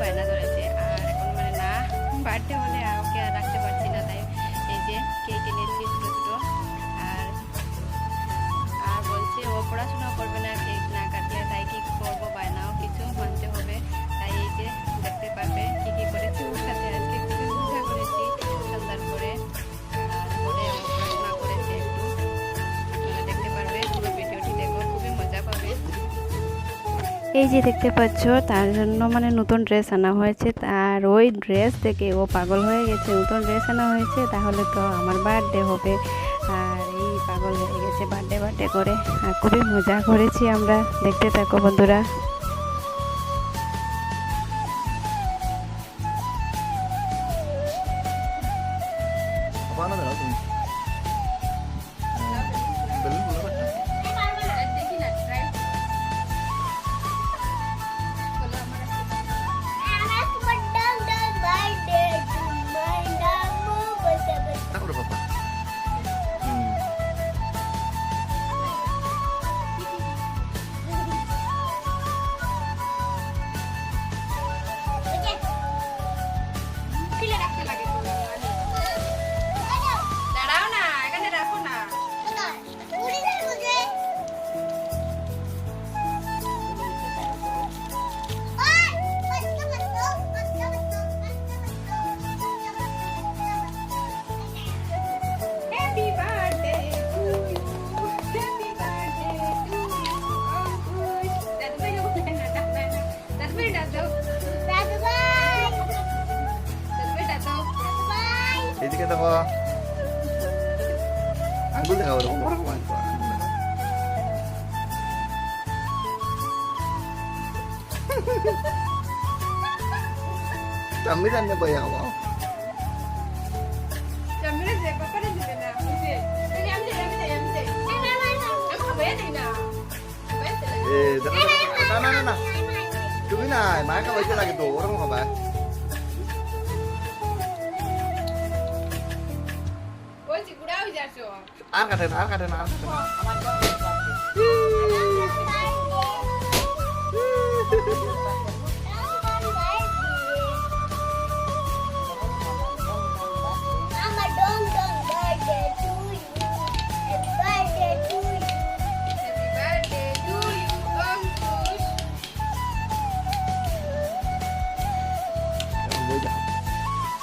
বায়না ধরেছে আর এখন মানে না বার্থডে হলে এই যে দেখতে পাচ্ছ, তার জন্য মানে নতুন ড্রেস আনা হয়েছে। আর ওই ড্রেস থেকে ও পাগল হয়ে গেছে, নতুন ড্রেস আনা হয়েছে, তাহলে তো আমার বার্থডে হবে। আর এই পাগল হয়ে গেছে বার্থডে বার্থডে করে। আর খুবই মজা করেছি আমরা। দেখতে থাকো বন্ধুরা? ¿Qué la que tiket ako. Ang gulo ka, wala ko parang kumain Camilan na ba yan ako? Camilan na, papalan na na. Eh, tama na na. Gawin na, makakabay ka lagi to. Orang mo ka ba? ওই কাটে না আর কাটে না আর কাটে ar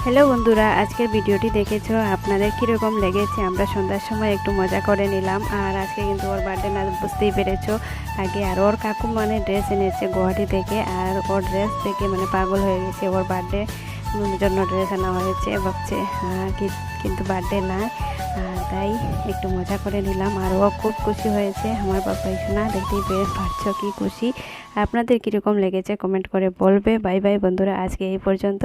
hello বন্ধুরা, আজকের ভিডিওটি দেখেছ? আপনাদের কীরকম লেগেছে? আমরা সন্ধ্যার সময় একটু মজা করে নিলাম। আর আজকে কিন্তু ওর বার্থডে না, বুঝতেই পেরেছ। আগে আর ওর কাকু মানে ড্রেস এনেছে গুয়াহাটি থেকে, আর ওর ড্রেস থেকে মানে পাগল হয়ে গেছে ওর বার্থডে জন্য ড্রেস আনা হয়েছে, ভাবছে কিন্তু বার্থডে না তাই একটু মজা করে নিলাম। আর ও খুব খুশি হয়েছে। আমার বাবা শোনা দেখতেই পেরে পারছ, কি খুশি। আপনাদের কীরকম লেগেছে কমেন্ট করে বলবে। বাই বাই বন্ধুরা, আজকে এই পর্যন্ত।